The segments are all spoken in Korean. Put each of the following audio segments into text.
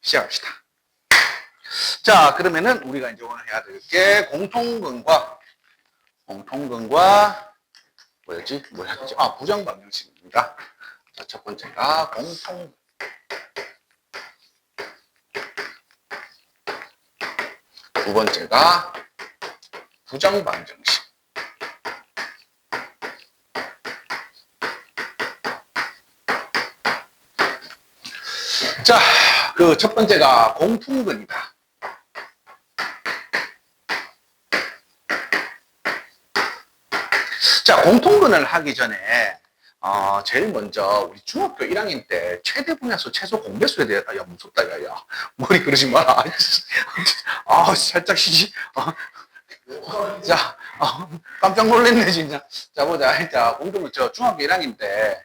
시작합시다. 자, 그러면은 우리가 이제 오늘 해야 될 게 공통근과 공통근과 뭐였지? 뭐 되지? 아, 부정 방정식입니다. 자, 첫 번째가 공통 두 번째가 부정 방정식. 자, 그 첫 번째가 공통근이다. 자, 공통근을 하기 전에 어, 제일 먼저 우리 중학교 1학년 때 최대 분야수 최소 공배수에 대해 야 무섭다 야야. 머리 그러지 마라 아 살짝 시지. 어. 자 어, 깜짝 놀랐네 진짜. 자 보자. 자 공통근. 저 중학교 1학년 때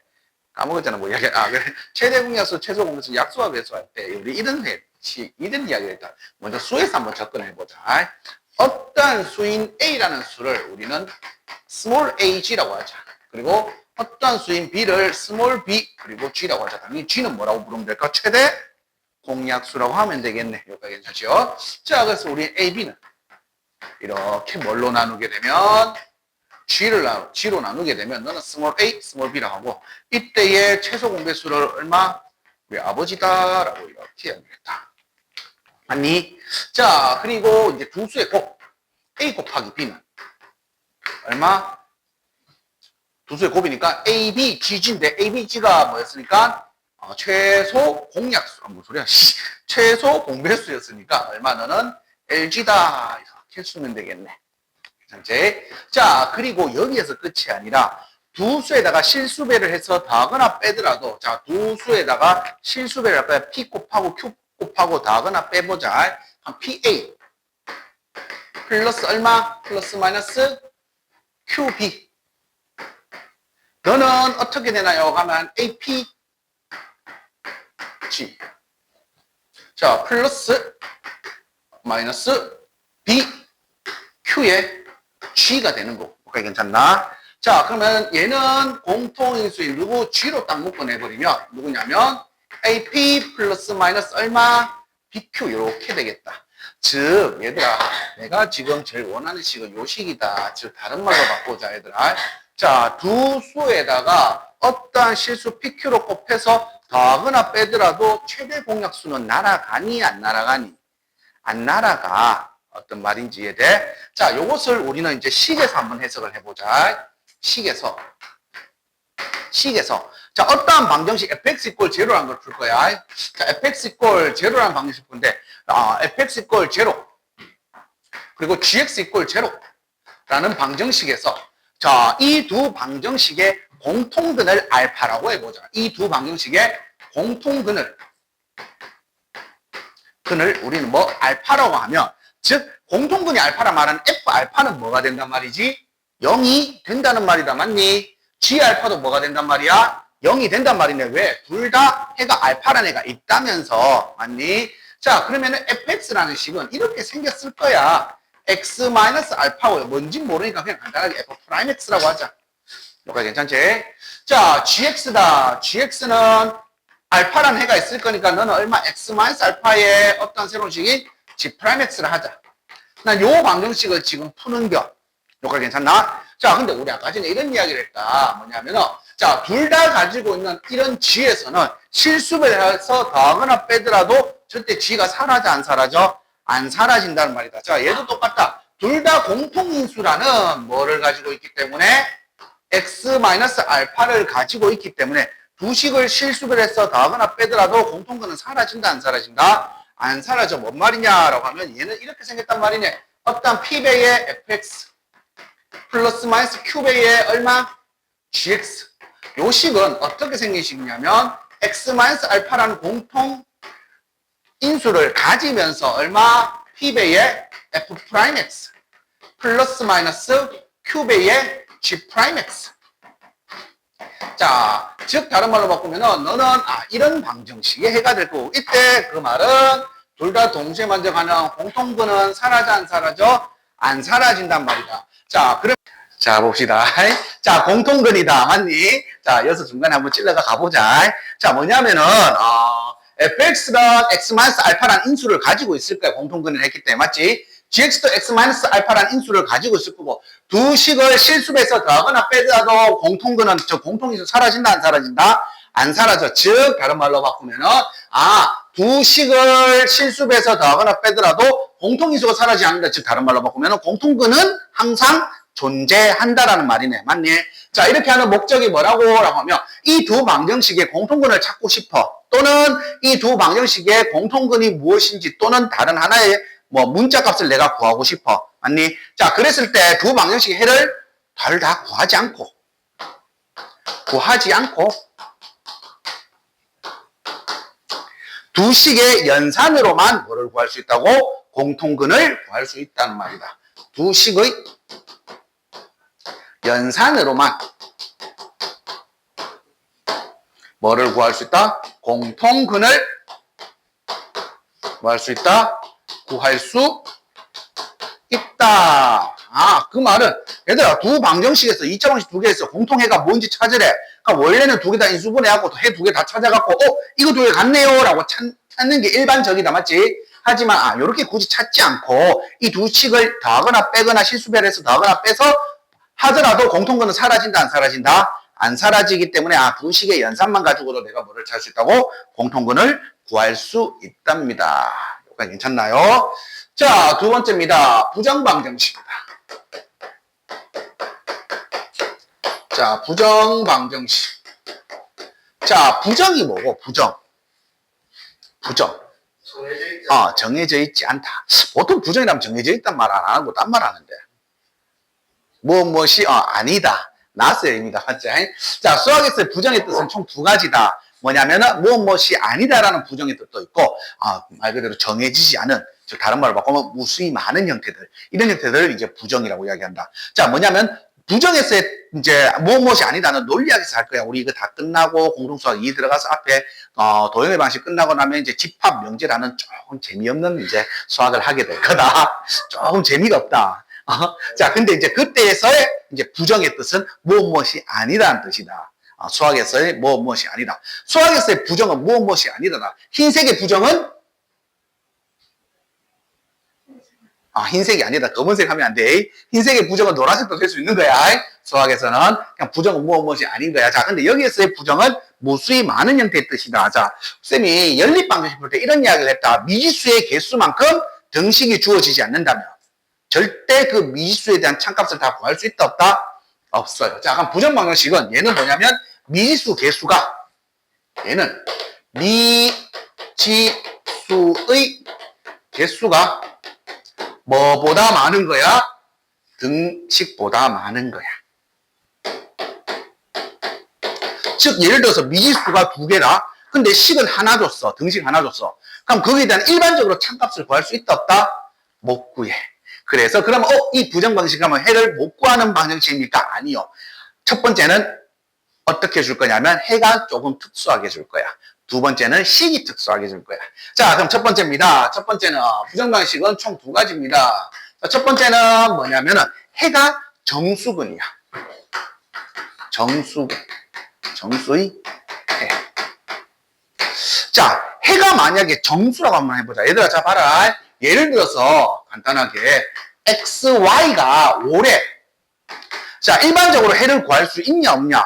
까먹었잖아 뭐 이야기 아 그래 최대 분야수 최소 공배수 약수와 배수할 때 우리 이런 회 이런 이야기를 했다 먼저 수에서 한번 접근해 보자 어떠한 수인 A라는 수를 우리는 small ag라고 하자. 그리고 어떠한 수인 B를 small b 그리고 G라고 하자. 당연히 G는 뭐라고 부르면 될까? 최대 공약수라고 하면 되겠네. 여기까지 괜찮죠? 자, 그래서 우리 A, B는 이렇게 뭘로 나누게 되면 G를 나, G로 나누게 되면 너는 small a, small b라고 하고 이때의 최소 공배수를 얼마? 우리 아버지다라고 이렇게 이야기했다. 아니, 자, 그리고 이제 두 수의 곱 A 곱하기 B는 얼마? 두 수의 곱이니까 A, B, G인데 A, B, G가 뭐였으니까 어, 최소 공약수, 아, 무슨 소리야? 씨. 최소 공배수였으니까 얼마 너는 LG다 이렇게 쓰면 되겠네. 괜찮지? 자, 그리고 여기에서 끝이 아니라 두 수에다가 실수배를 해서 더하거나 빼더라도 자, 두 수에다가 실수배를 할까요? P 곱하고 Q 곱하고 더하거나 빼보자. 한 PA 플러스 얼마? 플러스 마이너스 QB. 너는 어떻게 되나요? 하면 AP G. 자, 플러스 마이너스 B Q의 G가 되는 거. 오케이, 괜찮나? 자, 그러면 얘는 공통인수인 누구 G로 딱 묶어내버리면 누구냐면 AP 플러스 마이너스 얼마? BQ 이렇게 되겠다. 즉, 얘들아, 내가 지금 제일 원하는 식은 요 식이다. 즉, 다른 말로 바꾸자, 얘들아. 자, 두 수에다가 어떠한 실수 PQ로 곱해서 더하거나 빼더라도 최대 공약수는 날아가니, 안 날아가니? 안 날아가. 어떤 말인지 이해돼? 자, 요것을 우리는 이제 식에서 한번 해석을 해보자. 식에서. 식에서. 자, 어떠한 방정식 fx 이꼴 제로라는 걸 풀 거야. 자, fx 이꼴 제로라는 방정식 푼데, 아, fx 이꼴 제로. 그리고 gx 이꼴 제로라는 방정식에서, 자, 이 두 방정식의 공통근을 알파라고 해보자. 이 두 방정식의 공통근을, 근을 우리는 뭐 알파라고 하면, 즉, 공통근이 알파란 말은 f 알파는 뭐가 된단 말이지? 0이 된다는 말이다. 맞니? g 알파도 뭐가 된단 말이야? 0이 된단 말이네. 왜? 둘 다 해가 알파라는 애가 있다면서. 맞니? 자, 그러면 은 fx라는 식은 이렇게 생겼을 거야. x 마이너스 알파고 뭔지 모르니까 그냥 간단하게 f 프라임 x라고 하자. 여기까지 괜찮지? 자, gx다. gx는 알파라는 해가 있을 거니까 너는 얼마 x 마이너스 알파의 어떤 새로운 식이 g 프라임 x를 하자. 난 요 방정식을 지금 푸는 겨. 여기까지 괜찮나? 자, 근데 우리 아까 전에 이런 이야기를 했다. 뭐냐면은, 자, 둘 다 가지고 있는 이런 G에서는 실수를 해서 더하거나 빼더라도 절대 G가 사라져, 안 사라져? 안 사라진다는 말이다. 자, 얘도 똑같다. 둘 다 공통인수라는 뭐를 가지고 있기 때문에 x-알파를 가지고 있기 때문에 두 식을 실수를 해서 더하거나 빼더라도 공통근은 사라진다, 안 사라진다? 안 사라져. 뭔 말이냐라고 하면 얘는 이렇게 생겼단 말이네. 어떤 p배의 fx 플러스 마이너스 q배의 얼마? gx. 요 식은 어떻게 생긴 식이냐면 x 마이너스 알파라는 공통 인수를 가지면서 얼마? p배의 f 프라임 x 플러스 마이너스 q배의 g 프라임 x. 자, 즉 다른 말로 바꾸면은 너는 아, 이런 방정식의 해가 될 거고 이때 그 말은 둘 다 동시에 만져가는 공통근은 사라져 안 사라져? 안 사라진단 말이다. 자, 그럼 자, 봅시다. 자, 공통근이다. 맞니? 자, 여기서 중간에 한번 찔러가 가보자. 자, 뭐냐면은, 어, fx가 x-알파라는 인수를 가지고 있을 거야. 공통근을 했기 때문에. 맞지? gx도 x-알파라는 인수를 가지고 있을 거고, 두 식을 실수해서 더하거나 빼더라도 공통근은, 저 공통인수 사라진다, 안 사라진다? 안 사라져. 즉, 다른 말로 바꾸면은, 아, 두 식을 실수해서 더하거나 빼더라도 공통인수가 사라지지 않는다. 즉, 다른 말로 바꾸면은 공통근은 항상 존재한다라는 말이네. 맞니? 자, 이렇게 하는 목적이 뭐라고? 라고 하면 이 두 방정식의 공통근을 찾고 싶어. 또는 이 두 방정식의 공통근이 무엇인지 또는 다른 하나의 뭐 문자 값을 내가 구하고 싶어. 맞니? 자, 그랬을 때 두 방정식의 해를 달다 구하지 않고 구하지 않고 두 식의 연산으로만 뭐를 구할 수 있다고? 공통근을 구할 수 있다는 말이다. 두 식의 연산으로만 뭐를 구할 수 있다? 공통근을 뭐할수 있다? 구할 수 있다. 아, 그 말은 얘들아 두 방정식에서 2차 방식 두 개에서 공통해가 뭔지 찾으래. 그러니까 원래는 두 개 다 인수분해하고 해 두 개 다 찾아갖고 어 이거 두 개 같네요 라고 찾, 찾는 게 일반적이다 맞지? 하지만 아 이렇게 굳이 찾지 않고 이 두 식을 더하거나 빼거나 실수배해서 더하거나 빼서 하더라도 공통근은 사라진다 안 사라진다? 안 사라지기 때문에 아 두 식의 연산만 가지고도 내가 뭐를 찾을 수 있다고? 공통근을 구할 수 있답니다. 여기까지 괜찮나요? 자, 두 번째입니다. 부정방정식이다. 자, 부정방정식. 자, 부정이 뭐고? 부정. 부정. 어, 정해져 있지 않다. 보통 부정이라면 정해져 있단 말 안 하고 딴 말 하는데. 뭐, 무엇이, 어, 아니다. 나스입니다. 자, 수학에서의 부정의 뜻은 총 두 가지다. 뭐냐면은, 뭐, 무엇이 아니다라는 부정의 뜻도 있고, 아, 말 그대로 정해지지 않은, 즉, 다른 말로 바꾸면 무수히 많은 형태들. 이런 형태들을 이제 부정이라고 이야기한다. 자, 뭐냐면, 부정에서의 이제 뭐 무엇이 아니다는 논리학에서 할 거야. 우리 이거 다 끝나고 공동수학 2 들어가서 앞에 어, 도형의 방식 끝나고 나면 이제 집합 명제라는 조금 재미없는 이제 수학을 하게 될 거다. 조금 재미가 없다. 어? 자, 근데 이제 그때에서의 이제 부정의 뜻은 무엇 무엇이 아니다는 뜻이다. 어, 수학에서의 무엇 무엇이 아니다. 수학에서의 부정은 무엇 무엇이 아니다. 흰색의 부정은 아, 흰색이 아니다. 검은색 하면 안 돼. 흰색의 부정은 노란색도 될 수 있는 거야. 수학에서는. 그냥 부정은 무엇 무엇이 아닌 거야. 자, 근데 여기에서의 부정은 무수히 많은 형태의 뜻이다. 자, 쌤이 연립방정식 풀때 이런 이야기를 했다. 미지수의 개수만큼 등식이 주어지지 않는다면 절대 그 미지수에 대한 참값을 다 구할 수 있다 없다? 없어요. 자, 그럼 부정방정식은 얘는 뭐냐면 미지수 개수가 얘는 미지수의 개수가 뭐보다 많은 거야? 등식보다 많은 거야. 즉 예를 들어서 미지수가 두 개다. 근데 식은 하나 줬어. 등식 하나 줬어. 그럼 거기에 대한 일반적으로 참값을 구할 수 있다 없다? 못 구해. 그래서 그러면 어, 이 부정 방식 하면 해를 못 구하는 방정식입니까? 아니요. 첫 번째는 어떻게 줄 거냐면 해가 조금 특수하게 줄 거야. 두 번째는 식이 특수하게 줄 거야. 자, 그럼 첫 번째입니다. 첫 번째는 부정 방식은 총 두 가지입니다. 자, 첫 번째는 뭐냐면은 해가 정수근이야. 정수근. 정수의 해. 자, 해가 만약에 정수라고 한번 해보자. 얘들아, 자, 봐라. 예를 들어서 간단하게 XY가 5래. 자, 일반적으로 해를 구할 수 있냐, 없냐?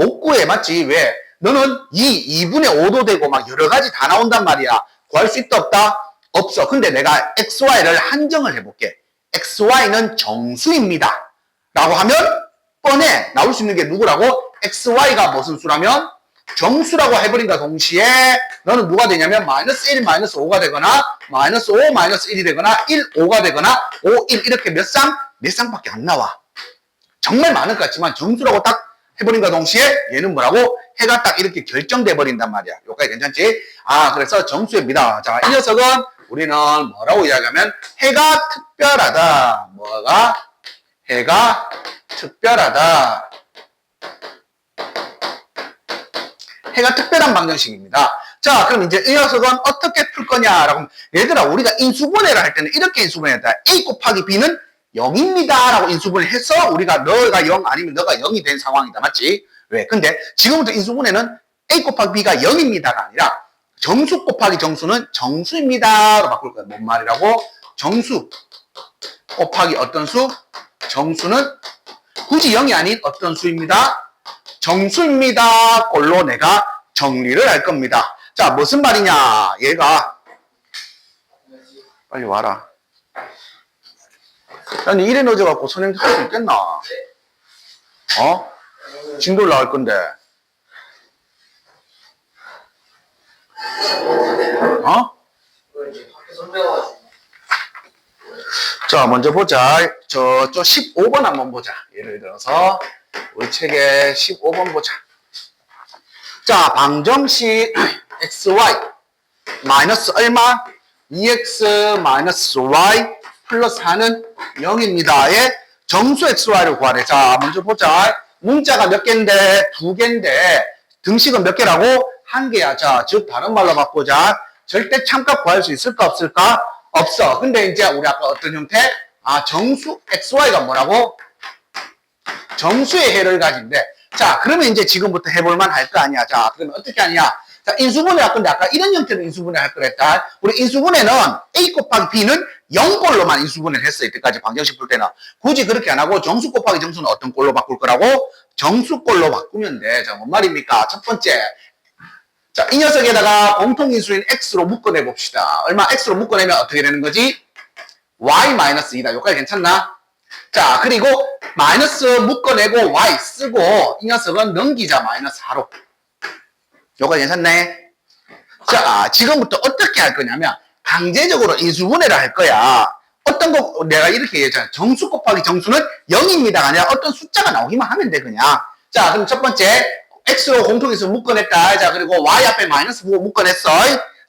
못 구해, 맞지? 왜? 너는 2, 2분의 5도 되고 막 여러 가지 다 나온단 말이야. 구할 수 있다, 없다? 없어. 근데 내가 XY를 한정을 해볼게. XY는 정수입니다. 라고 하면 뻔해. 나올 수 있는 게 누구라고? XY가 무슨 수라면? 정수라고 해버린다 동시에 너는 누가 되냐면 마이너스 1, 마이너스 5가 되거나 마이너스 5, 마이너스 1이 되거나 1, 5가 되거나 5, 1 이렇게 몇 쌍? 몇 쌍밖에 안 나와. 정말 많을 것 같지만 정수라고 딱 해버린과 동시에 얘는 뭐라고? 해가 딱 이렇게 결정돼 버린단 말이야. 여기까지 괜찮지? 아 그래서 정수입니다. 자 이 녀석은 우리는 뭐라고 이야기하면 해가 특별하다. 뭐가? 해가 특별하다. 해가 특별한 방정식입니다. 자, 그럼 이제 이 녀석은 어떻게 풀 거냐라고 얘들아 우리가 인수분해를 할 때는 이렇게 인수분해했다. A 곱하기 B는 0입니다. 라고 인수분해 해서 우리가 너가 0 아니면 너가 0이 된 상황이다. 맞지? 왜? 근데 지금부터 인수분해는 A 곱하기 B가 0입니다가 아니라 정수 곱하기 정수는 정수입니다 로 바꿀 거야. 뭔 말이라고? 정수 곱하기 어떤 수? 정수는 굳이 0이 아닌 어떤 수입니다? 정수입니다. 꼴로 내가 정리를 할 겁니다. 자, 무슨 말이냐? 얘가 빨리 와라. 아니, 이래 넣어져갖고 선행 할 수 있겠나? 어? 진도를 나올 건데. 어? 자, 먼저 보자. 저, 저 15번 한번 보자. 예를 들어서, 우리 책에 15번 보자. 자, 방정식 xy 마이너스 얼마? 2x 마이너스 y 플러스 4는 0입니다의 정수 xy를 구하래. 자, 먼저 보자. 문자가 몇 개인데? 두 개인데, 등식은 몇 개라고? 한 개야. 자, 즉, 다른 말로 바꾸자. 절대 참값 구할 수 있을까, 없을까? 없어. 근데 이제 우리 아까 어떤 형태? 아, 정수 xy가 뭐라고? 정수의 해를 가진대. 자, 그러면 이제 지금부터 해볼만 할 거 아니야. 자, 그러면 어떻게 하냐? 자, 인수분해 할 건데 아까 이런 형태로 인수분해 할 거랬다. 우리 인수분해는 A 곱하기 B는 0꼴로만 인수분해를 했어. 이때까지 방정식 풀 때는. 굳이 그렇게 안 하고 정수 곱하기 정수는 어떤 꼴로 바꿀 거라고? 정수꼴로 바꾸면 돼. 자, 뭔 말입니까? 첫 번째. 자, 이 녀석에다가 공통인수인 X로 묶어내 봅시다. 얼마 X로 묶어내면 어떻게 되는 거지? Y-2다. 여기까지 괜찮나? 자, 그리고 마이너스 묶어내고 Y 쓰고 이 녀석은 넘기자 마이너스 4로. 요거 괜찮네? 자, 지금부터 어떻게 할 거냐면 강제적으로 인수분해를 할 거야. 어떤 거 내가 이렇게 얘기했잖아. 정수 곱하기 정수는 0입니다. 아니라 어떤 숫자가 나오기만 하면 돼 그냥. 자, 그럼 첫 번째 x로 공통에서 묶어냈다. 자, 그리고 y 앞에 마이너스 보고 묶어냈어.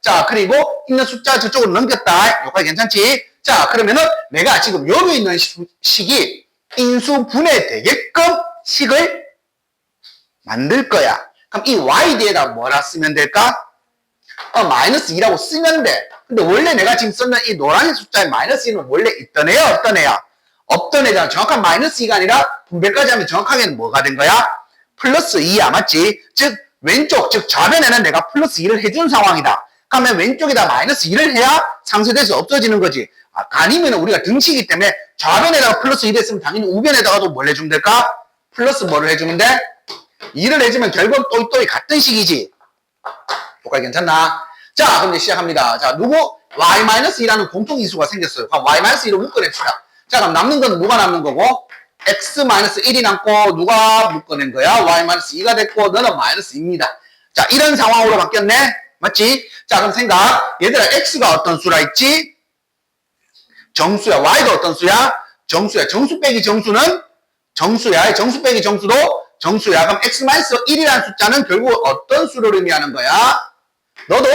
자, 그리고 있는 숫자 저쪽으로 넘겼다. 여기까지 괜찮지? 자, 그러면은 내가 지금 여기 있는 시- 식이 인수분해 되게끔 식을 만들 거야. 그럼 이 y 뒤에다 뭐라 쓰면 될까? 어, 마이너스 2라고 쓰면 돼. 근데 원래 내가 지금 썼는 이 노란색 숫자에 마이너스 2는 원래 있던 애야, 없던 애야? 없던 애잖아. 정확한 마이너스 2가 아니라 분배까지 하면 정확하게는 뭐가 된 거야? 플러스 2야, 맞지? 즉, 왼쪽, 즉, 좌변에는 내가 플러스 2를 해준 상황이다. 그러면 왼쪽에다 마이너스 2를 해야 상쇄돼서 없어지는 거지. 아, 아니면 우리가 등식이기 때문에 좌변에다가 플러스 2를 했으면 당연히 우변에다가도 뭘 해주면 될까? 플러스 뭐를 해주면 돼? 2를 해주면 결국 또이 또이 같은 식이지. 여기까지 괜찮나? 자, 그럼 이제 시작합니다. 자, 누구? y-2라는 공통인수가 생겼어요. 그럼 y-2로 묶어냅시다. 자, 그럼 남는 건 뭐가 남는 거고? x-1이 남고 누가 묶어낸 거야? y-2가 됐고 너는 마이너스 2입니다. 자, 이런 상황으로 바뀌었네? 맞지? 자, 그럼 생각. 얘들아, x가 어떤 수라 했지? 정수야. y가 어떤 수야? 정수야. 정수 빼기 정수는 정수야. 정수 빼기 정수도 정수야. 그럼 x-1이라는 숫자는 결국 어떤 수를 의미하는 거야? 너도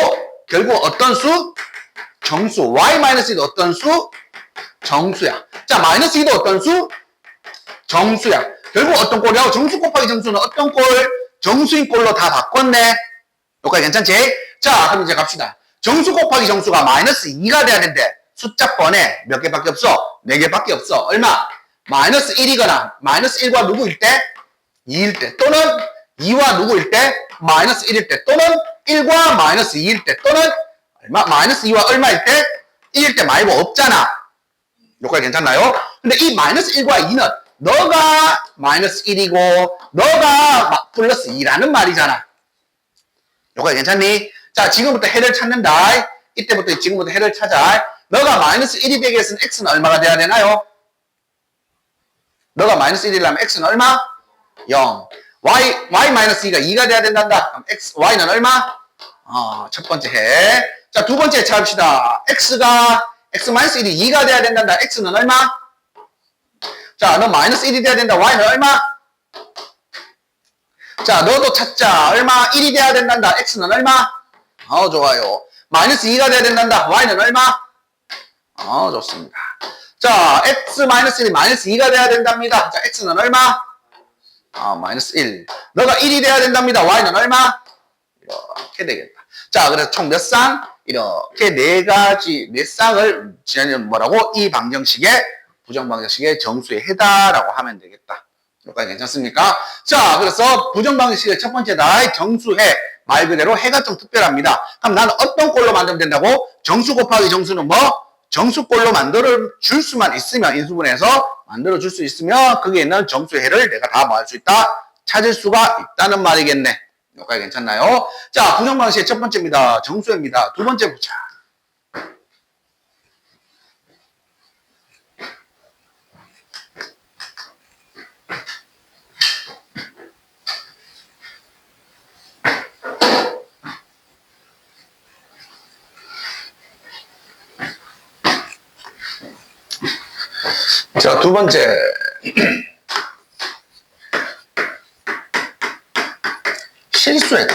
결국 어떤 수? 정수. y-2도 어떤 수? 정수야. 자, 마이너스 2도 어떤 수? 정수야. 결국 어떤 꼴이야? 정수 곱하기 정수는 어떤 꼴? 정수인 꼴로 다 바꿨네. 여기까지 괜찮지? 자, 그럼 이제 갑시다. 정수 곱하기 정수가 마이너스 2가 돼야 되는데 숫자 번에 몇 개밖에 없어? 4개밖에 없어. 얼마? 마이너스 1이거나 마이너스 1과 누구일 때? 2일 때 또는 2와 누구일 때? 마이너스 1일 때 또는 1과 마이너스 2일 때 또는 얼마? 마이너스 2와 얼마일 때? 1일 때 말고 없잖아. 여기까지 괜찮나요? 근데 이 마이너스 1과 2는 너가 마이너스 1이고 너가 마- 플러스 2라는 말이잖아. 여기까지 괜찮니? 자, 지금부터 해를 찾는다. 이때부터 지금부터 해를 찾아. 너가 마이너스 1이 되게 했으면 x는 얼마가 돼야 되나요? 너가 마이너스 1이라면 x는 얼마? 0. y, y 마이너스 2가 2가 돼야 된단다. 그럼 x, y는 얼마? 어, 첫 번째 해. 자, 두 번째 찾읍시다. x가, x 마이너스 1이 2가 돼야 된단다. x는 얼마? 자, 너 마이너스 1이 돼야 된다. y는 얼마? 자, 너도 찾자. 얼마? 1이 돼야 된단다. x는 얼마? 어, 좋아요. 마이너스 2가 돼야 된단다. y는 얼마? 어, 좋습니다. 자, x 마이너스 1이 마이너스 2가 돼야 된답니다. 자, x는 얼마? 아, 마이너스 1. 너가 1이 돼야 된답니다. y는 얼마? 이렇게 되겠다. 자, 그래서 총 몇 쌍? 이렇게 네 가지, 네 쌍을 지난해 뭐라고? 이 방정식에 부정방정식의 정수의 해다라고 하면 되겠다. 여기까지 괜찮습니까? 자, 그래서 부정방정식의 첫 번째다. 정수해. 말 그대로 해가 좀 특별합니다. 그럼 나는 어떤 꼴로 만들면 된다고? 정수 곱하기 정수는 뭐? 정수꼴로 만들어 줄 수만 있으면 인수분해서 만들어 줄 수 있으면 거기에 있는 정수해를 내가 다뭐할수 있다? 찾을 수가 있다는 말이겠네. 여기까지 괜찮나요? 자, 부정방식의 첫 번째입니다. 정수해입니다. 두 번째 보자. 자, 두 번째. 실수했다.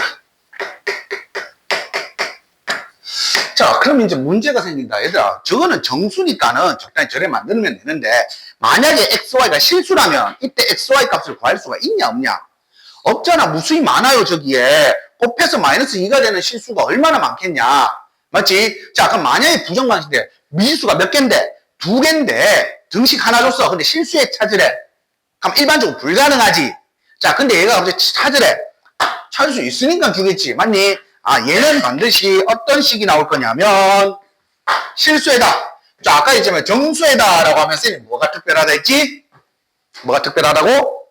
자, 그럼 이제 문제가 생긴다. 얘들아, 저거는 정수니까는 적당히 저래 만들면 되는데, 만약에 XY가 실수라면, 이때 XY 값을 구할 수가 있냐, 없냐? 없잖아. 무수히 많아요, 저기에. 곱해서 마이너스 2가 되는 실수가 얼마나 많겠냐? 맞지? 자, 그럼 만약에 부정방식인데, 미지수가 몇 개인데? 두 개인데, 등식 하나 줬어. 근데 실수에 찾으래. 그럼 일반적으로 불가능하지. 자, 근데 얘가 갑자기 찾으래. 찾을 수 있으니까 주겠지. 맞니? 아, 얘는 반드시 어떤 식이 나올 거냐면, 실수에다. 자, 아까 했지만 정수에다라고 하면 쌤이 뭐가 특별하다 했지? 뭐가 특별하다고?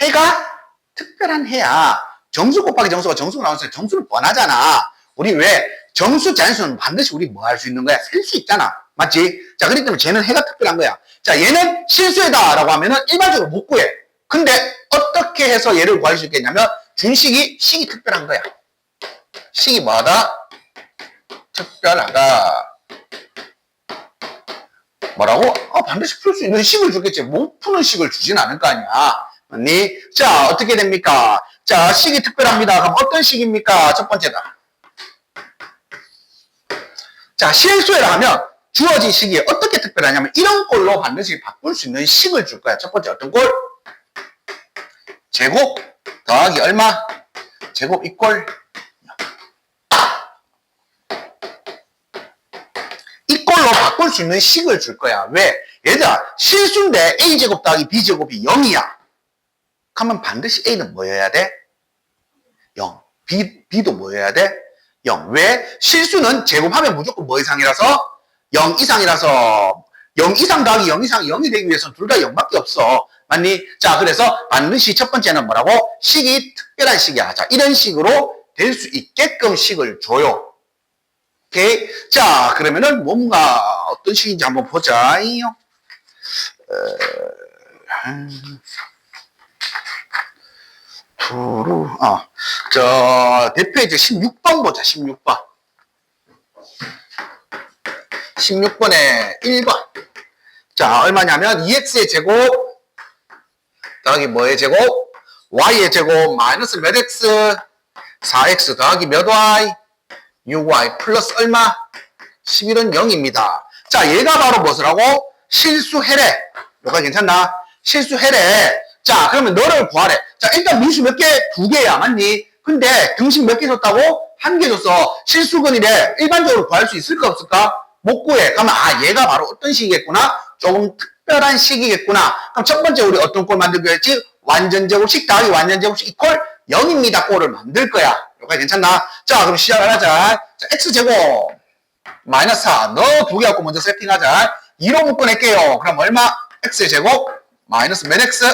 해가 특별한 해야. 정수 곱하기 정수가 정수가 나오니까 정수는 뻔하잖아. 우리 왜 정수 자연수는 반드시 우리 뭐 할 수 있는 거야? 쓸수 있잖아. 맞지? 자, 그렇기 때문에 쟤는 해가 특별한 거야. 자, 얘는 실수에다라고 하면은 일반적으로 못 구해. 근데 어떻게 해서 얘를 구할 수 있겠냐면 준식이 식이 특별한 거야. 식이 뭐하다? 특별하다. 뭐라고? 아, 반드시 풀 수 있는 식을 주겠지. 못 푸는 식을 주진 않을 거 아니야. 맞니? 자, 어떻게 됩니까? 자, 식이 특별합니다. 그럼 어떤 식입니까? 첫 번째다. 자, 실수해라 하면 주어진 식이 어떻게 특별하냐면 이런 꼴로 반드시 바꿀 수 있는 식을 줄 거야. 첫 번째 어떤 꼴? 제곱 더하기 얼마? 제곱 이꼴 이 꼴로 바꿀 수 있는 식을 줄 거야. 왜? 얘들아, 실수인데 a제곱 더하기 b제곱이 0이야. 그러면 반드시 a는 뭐여야 돼? 0. b, b도 뭐여야 돼? 0. 왜? 실수는 제곱하면 무조건 뭐 이상이라서? 0 이상이라서 0 이상 더하기 0 이상 0이 되기 위해서는 둘 다 0밖에 없어. 맞니? 자, 그래서 반드시 첫 번째는 뭐라고? 식이 특별한 식이야. 자, 이런 식으로 될 수 있게끔 식을 줘요. 오케이? 자, 그러면은 뭔가 어떤 식인지 한번 보자. 두루, 어, 저, 대표이제 16번 보자, 16번. 16번에 1번. 자, 얼마냐면 2x의 제곱 더하기 뭐의 제곱? y의 제곱 마이너스 몇 x? 4x 더하기 몇 y? 6y 플러스 얼마? 11은 0입니다. 자, 얘가 바로 무엇이라고? 실수해래. 여기가 괜찮나? 실수해래. 자, 그러면 너를 구하래. 자, 일단 민수 몇 개? 두 개야, 맞니? 근데 등식 몇 개 줬다고? 한 개 줬어. 실수근이래. 일반적으로 구할 수 있을까, 없을까? 못 구해. 그러면, 아, 얘가 바로 어떤 식이겠구나? 조금 특별한 식이겠구나. 그럼 첫 번째 우리 어떤 꼴 만들기로 했지? 완전 제곱식 더하기 완전 제곱식 이퀄 0입니다. 꼴을 만들 거야. 여기까지 괜찮나? 자, 그럼 시작을 하자. 자, x제곱 마이너스 4. 너 두 개 갖고 먼저 세팅하자. 2로 묶어낼게요. 그럼 얼마? x의 제곱 마이너스 몇 x?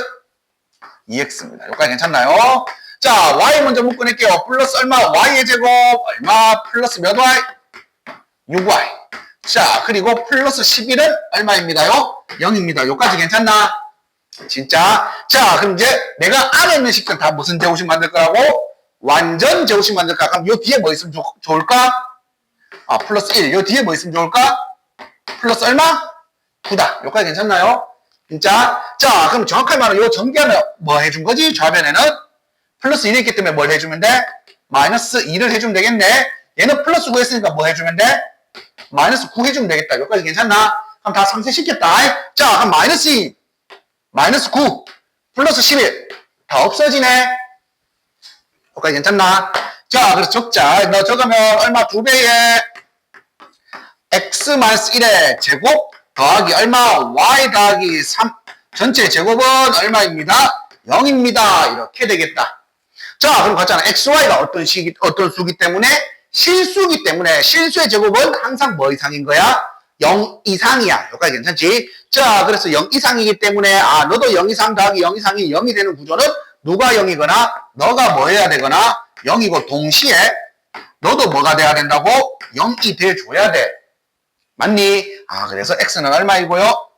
2x입니다. 여기까지 괜찮나요? 자, y 먼저 묶어낼게요. 플러스 얼마? y의 제곱 얼마? 플러스 몇 y? 6y. 자, 그리고 플러스 11은 얼마입니다요? 0입니다. 여기까지 괜찮나? 진짜? 자, 그럼 이제 내가 안에 있는 식들 다 무슨 제곱식 만들 거라고? 완전 제곱식 만들 거야. 그럼 요 뒤에 뭐 있으면 좋, 좋을까? 아, 플러스 1. 요 뒤에 뭐 있으면 좋을까? 플러스 얼마? 9다. 여기까지 괜찮나요? 진짜? 자, 그럼 정확하게 말하면 요 전개하면 뭐 해준 거지? 좌변에는 플러스 1이 있기 때문에 뭘 해주면 돼? 마이너스 2를 해주면 되겠네. 얘는 플러스 9 했으니까 뭐 해주면 돼? 마이너스 9 해주면 되겠다. 여기까지 괜찮나? 그럼 다 상쇄시켰다. 자, 그럼 마이너스 2, 마이너스 9, 플러스 11. 다 없어지네. 여기까지 괜찮나? 자, 그래서 적자. 너 적으면 얼마? 두 배에 x 마이너스 1의 제곱 더하기 얼마? y 더하기 3 전체 제곱은 얼마입니다? 0입니다. 이렇게 되겠다. 자, 그럼 같잖아. xy가 어떤 식 어떤 수기 때문에 실수기 때문에 실수의 제곱은 항상 뭐 이상인 거야? 0 이상이야. 여기까지 괜찮지? 자, 그래서 0 이상이기 때문에 아, 너도 0 이상 더하기 0 이상이 0이 되는 구조는 누가 0이거나 너가 뭐 해야 되거나 0이고 동시에 너도 뭐가 돼야 된다고? 0이 돼 줘야 돼. 맞니? 아, 그래서 x는 얼마이고요?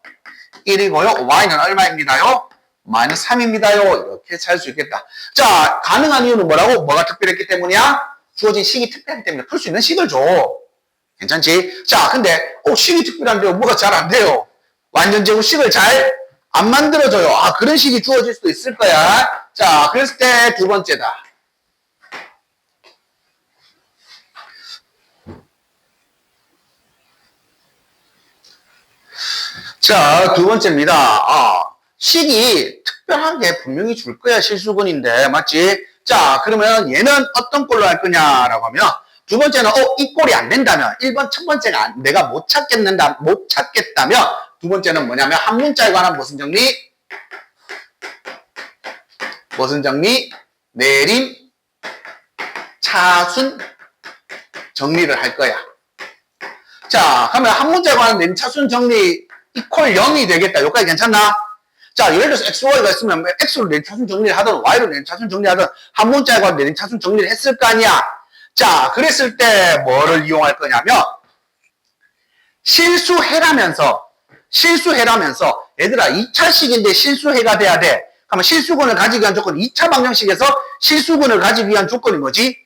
1이고요. y는 얼마입니다요? 마이너스 3입니다요. 이렇게 살 수 있겠다. 자, 가능한 이유는 뭐라고? 뭐가 특별했기 때문이야? 주어진 식이 특별하기 때문에 풀 수 있는 식을 줘. 괜찮지? 자, 근데 어, 식이 특별한데요. 뭐가 잘 안 돼요. 완전 제곱 식을 잘 안 만들어져요. 아, 그런 식이 주어질 수도 있을 거야. 자, 그랬을 때 두 번째다. 자, 두 번째입니다. 아, 식이 특별하게 분명히 줄 거야, 실수근인데, 맞지? 자, 그러면 얘는 어떤 꼴로 할 거냐라고 하면, 두 번째는, 어, 이 꼴이 안 된다면, 1번, 첫 번째가 안- 내가 못 찾겠는다, 못 찾겠다면, 두 번째는 뭐냐면, 한 문자에 관한 무슨 정리? 무슨 정리? 내림, 차순, 정리를 할 거야. 자, 그러면 한 문자에 관한 내림, 차순 정리, 이퀄 0이 되겠다. 여기까지 괜찮나? 자, 예를 들어서 XY가 있으면 뭐 X로 내린 차순 정리를 하든 Y로 내린 차순 정리하든 한 문자에 관한 내린 차순 정리를 했을 거 아니야? 자, 그랬을 때 뭐를 이용할 거냐면 실수해라면서 실수해라면서 얘들아 2차식인데 실수해가 돼야 돼. 그러면 실수근을 가지기 위한 조건 2차 방정식에서 실수근을 가지기 위한 조건이 뭐지?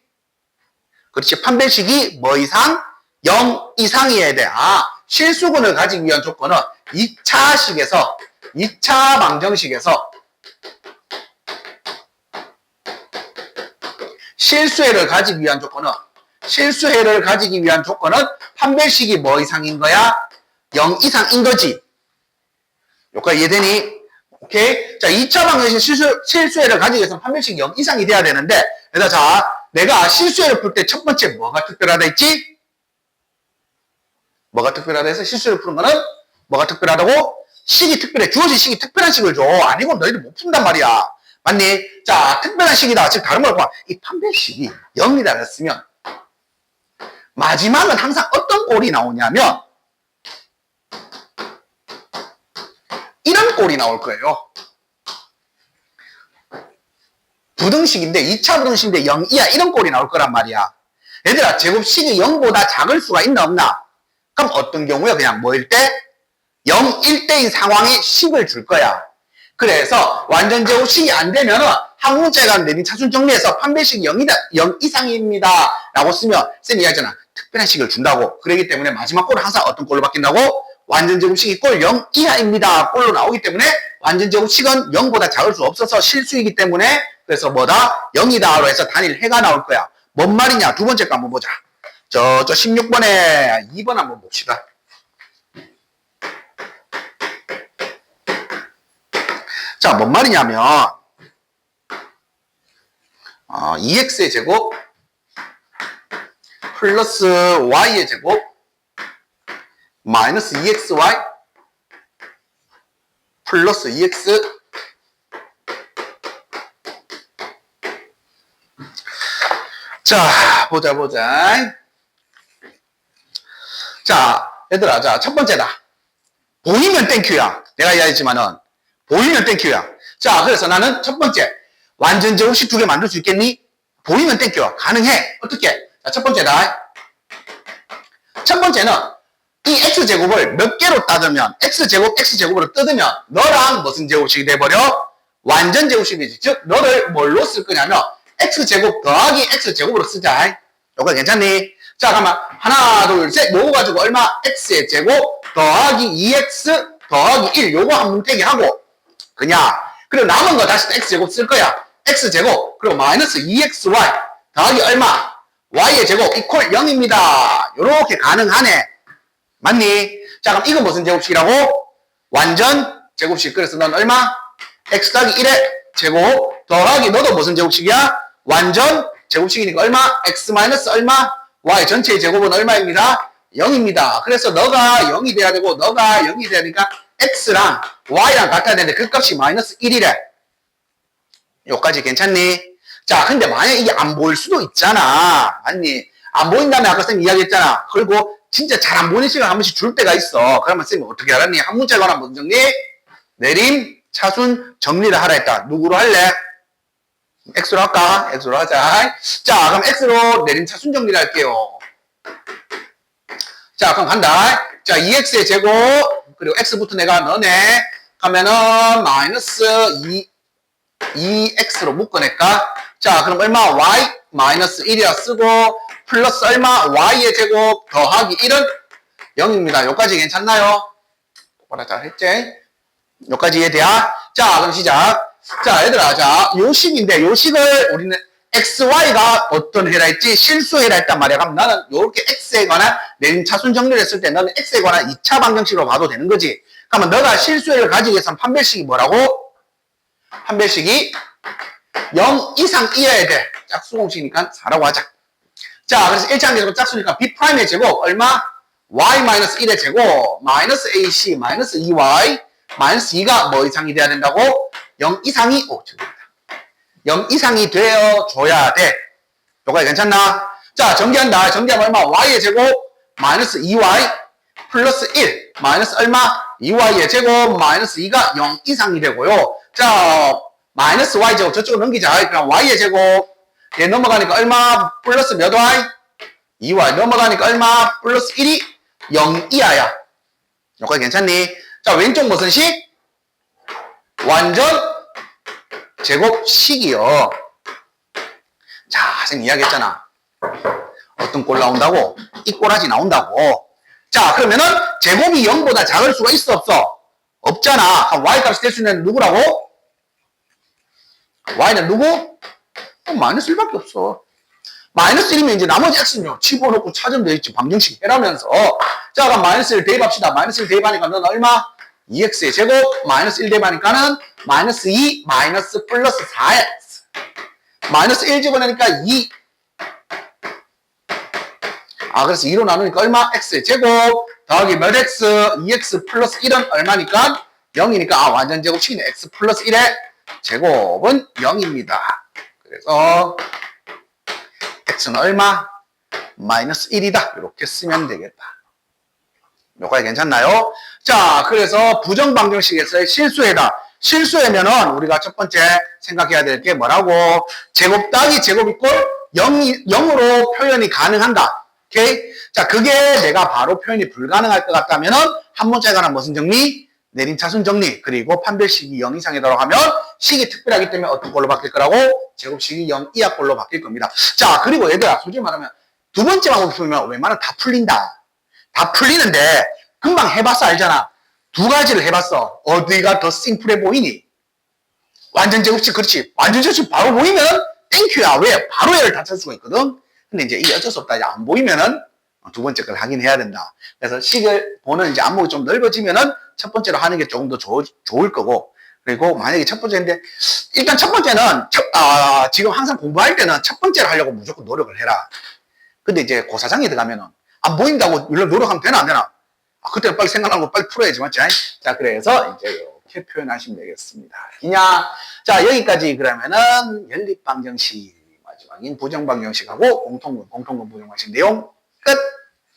그렇지. 판별식이 뭐 이상? 0 이상이어야 돼. 아, 실수근을 가지기 위한 조건은 2차식에서 2차 방정식에서 실수해를 가지기 위한 조건은 실수해를 가지기 위한 조건은 판별식이 뭐 이상인 거야? 0 이상인 거지. 여기까지 이해되니? 오케이? 자, 2차 방정식 실수, 실수해를 가지기 위해서는 판별식이 0 이상이 돼야 되는데, 그래서 자, 내가 실수해를 풀 때 첫 번째 뭐가 특별하다 했지? 뭐가 특별하다 해서 실수를 푸는 거는 뭐가 특별하다고? 식이 특별해. 주어진 식이 특별한 식을 줘. 아니고 너희들 못 푼단 말이야. 맞니? 자, 특별한 식이다. 즉, 다른 말로 봐. 이 판별식이 0이다 했으면 마지막은 항상 어떤 꼴이 나오냐면 이런 꼴이 나올 거예요. 부등식인데 2차 부등식인데 0 이하 이런 꼴이 나올 거란 말이야. 얘들아 제곱식이 0보다 작을 수가 있나 없나? 그럼 어떤 경우에 그냥 뭐일 때? 0, 1대인 상황에 식을 줄 거야. 그래서 완전 제곱식이 안 되면은 한 문자가 내린 차순 정리해서 판별식이 0이다, 0 이상입니다. 라고 쓰면 쌤이 이야기하잖아. 특별한 식을 준다고. 그러기 때문에 마지막 꼴은 항상 어떤 꼴로 바뀐다고? 완전 제곱식이 꼴0 이하입니다. 꼴로 나오기 때문에 완전 제곱식은 0보다 작을 수 없어서 실수이기 때문에 그래서 뭐다? 0이다로 해서 단일 해가 나올 거야. 뭔 말이냐? 두 번째 거 한번 보자. 저, 저 16번에 2번 한번 봅시다. 자, 뭔 말이냐면, 어, 2x의 제곱 플러스 y의 제곱 마이너스 2xy 플러스 2x 자, 보자, 보자. 자, 얘들아, 자, 첫 번째다. 보이면 땡큐야. 내가 이야기했지만은, 보이면 땡큐야. 자, 그래서 나는 첫 번째, 완전 제곱식 두개 만들 수 있겠니? 보이면 땡큐야. 가능해. 어떻게? 자, 첫 번째다. 첫 번째는, 이 x제곱을 몇 개로 따르면, x제곱, x제곱으로 뜯으면, 너랑 무슨 제곱식이 돼버려? 완전 제곱식이지. 즉, 너를 뭘로 쓸 거냐면, x제곱 더하기 x제곱으로 쓰자. 요거 괜찮니? 자, 그러면 하나, 둘, 셋 모으고 가지고 얼마? x의 제곱 더하기 2x 더하기 1 요거 한 문태기 하고 그냥 그리고 남은 거 다시 또 x제곱 쓸 거야. x제곱 그리고 마이너스 2xy 더하기 얼마? y의 제곱 이퀄 0입니다. 요렇게 가능하네. 맞니? 자, 그럼 이건 무슨 제곱식이라고? 완전 제곱식. 그래서 넌 얼마? x 더하기 1의 제곱 더하기 너도 무슨 제곱식이야? 완전 제곱식이니까 얼마? x 마이너스 얼마? y 전체의 제곱은 얼마입니다? 0입니다. 그래서 너가 0이 돼야 되고 너가 0이 돼야 되니까 x랑 y랑 같아야 되는데 그 값이 마이너스 1이래. 요까지 괜찮니? 자, 근데 만약 이게 안 보일 수도 있잖아. 아니, 안 보인다면 아까 쌤 이야기했잖아. 그리고 진짜 잘 안 보이는 시간 한 번씩 줄 때가 있어. 그러면 쌤이 어떻게 알았니? 한 문자에 관한 뭔 정리? 내림, 차순, 정리를 하라 했다. 누구로 할래? X로 할까? X로 하자. 자, 그럼 X로 내림 차순 정리를 할게요. 자, 그럼 간다. 자, 2X의 제곱, 그리고 X부터 내가 넣네. 하면은, 마이너스 2, 2X로 묶어낼까? 자, 그럼 얼마? Y 마이너스 1이라 쓰고, 플러스 얼마? Y의 제곱 더하기 1은 0입니다. 여기까지 괜찮나요? 뭐라 잘 했지? 여기까지 이해돼야? 자, 그럼 시작. 자, 얘들아, 자, 요식인데, 요식을 우리는 XY가 어떤 해라 했지? 실수해라 했단 말이야. 그럼 나는 요렇게 X에 관한 내린 차순 정리를 했을 때 너는 X에 관한 2차 방정식으로 봐도 되는 거지. 그러면 너가 실수해를 가지기 위해서는 판별식이 뭐라고? 판별식이 0 이상 이어야 돼. 짝수공식이니까 4라고 하자. 자, 그래서 1차항 계속 짝수니까 B'의 제곱 얼마? Y-1의 제곱 마이너스 AC 마이너스 2Y 마이너스 2가 뭐 이상이 돼야 된다고? 0 이상이 오 죄송합니다. 0 이상이 되어줘야 돼. 요거 괜찮나? 자, 전개한다. 전개하면 얼마? Y의 제곱 마이너스 2Y 플러스 1 마이너스 얼마? 2Y의 제곱 마이너스 2가 0 이상이 되고요. 자, 마이너스 Y 제곱 저쪽으로 넘기자. 그럼 Y의 제곱 얘 넘어가니까 얼마? 플러스 몇 Y? 2Y 넘어가니까 얼마? 플러스 1이 0 이하야. 여기까지 괜찮니? 자, 왼쪽 무슨 식? 완전 제곱식이요. 자, 선생님 이야기했잖아. 어떤 꼴 나온다고? 이 꼬라지 나온다고. 자, 그러면은 제곱이 0보다 작을 수가 있어, 없어? 없잖아. y 값이 될 수 있는 누구라고? y는 누구? 어, 마이너스 1밖에 없어. 마이너스 1이면 이제 나머지 x는요, 집어넣고 찾으면 되겠지. 방정식 해라면서. 자, 그럼 마이너스 1 대입합시다. 마이너스 1 대입하니까 넌 얼마? 2x의 제곱, 마이너스 1 대입하니까는 마이너스 2, 마이너스 플러스 4x. 마이너스 1 집어넣으니까 2. 아, 그래서 2로 나누니까 얼마? x의 제곱, 더하기 몇 x? 2x 플러스 1은 얼마니까? 0이니까, 아, 완전 제곱식이네. x 플러스 1의 제곱은 0입니다. 그래서, x는 얼마? 마이너스 1이다. 이렇게 쓰면 되겠다. 요까지 괜찮나요? 자, 그래서 부정방정식에서의 실수에다. 실수에면은 우리가 첫 번째 생각해야 될 게 뭐라고? 제곱 따기 제곱 이꼴 0, 0으로 표현이 가능한다. 오케이? 자, 그게 내가 바로 표현이 불가능할 것 같다면은 한 문자에 관한 무슨 정리? 내린 차순 정리. 그리고 판별식이 0 이상이라고 하면 식이 특별하기 때문에 어떤 걸로 바뀔 거라고? 제곱식이 0 이하 걸로 바뀔 겁니다. 자, 그리고 얘들아, 솔직히 말하면 두 번째 방법 풀면 웬만하면 다 풀린다. 다 풀리는데 금방 해봤어 알잖아. 두 가지를 해봤어. 어디가 더 심플해 보이니? 완전 제곱식 그렇지. 완전 제곱식 바로 보이면 땡큐야. 왜? 바로 얘를 다 찾을 수가 있거든. 근데 이제 이게 어쩔 수 없다. 이제 안 보이면은 두 번째 걸 하긴 해야 된다. 그래서 식을 보는 이제 안목이 좀 넓어지면은 첫 번째로 하는 게 조금 더 좋, 좋을 거고. 그리고 만약에 첫 번째인데 일단 첫 번째는 첫, 아, 지금 항상 공부할 때는 첫 번째로 하려고 무조건 노력을 해라. 근데 이제 고사장에 들어가면은 안 보인다고 물론 노력하면 되나 안 되나? 아, 그때는 빨리 생각나고 빨리 풀어야지 맞지? 자 그래서 이제 이렇게 표현하시면 되겠습니다. 이냐? 자 여기까지 그러면은 연립 방정식 마지막인 부정 방정식하고 공통분 공통분 부정방식 내용 끝.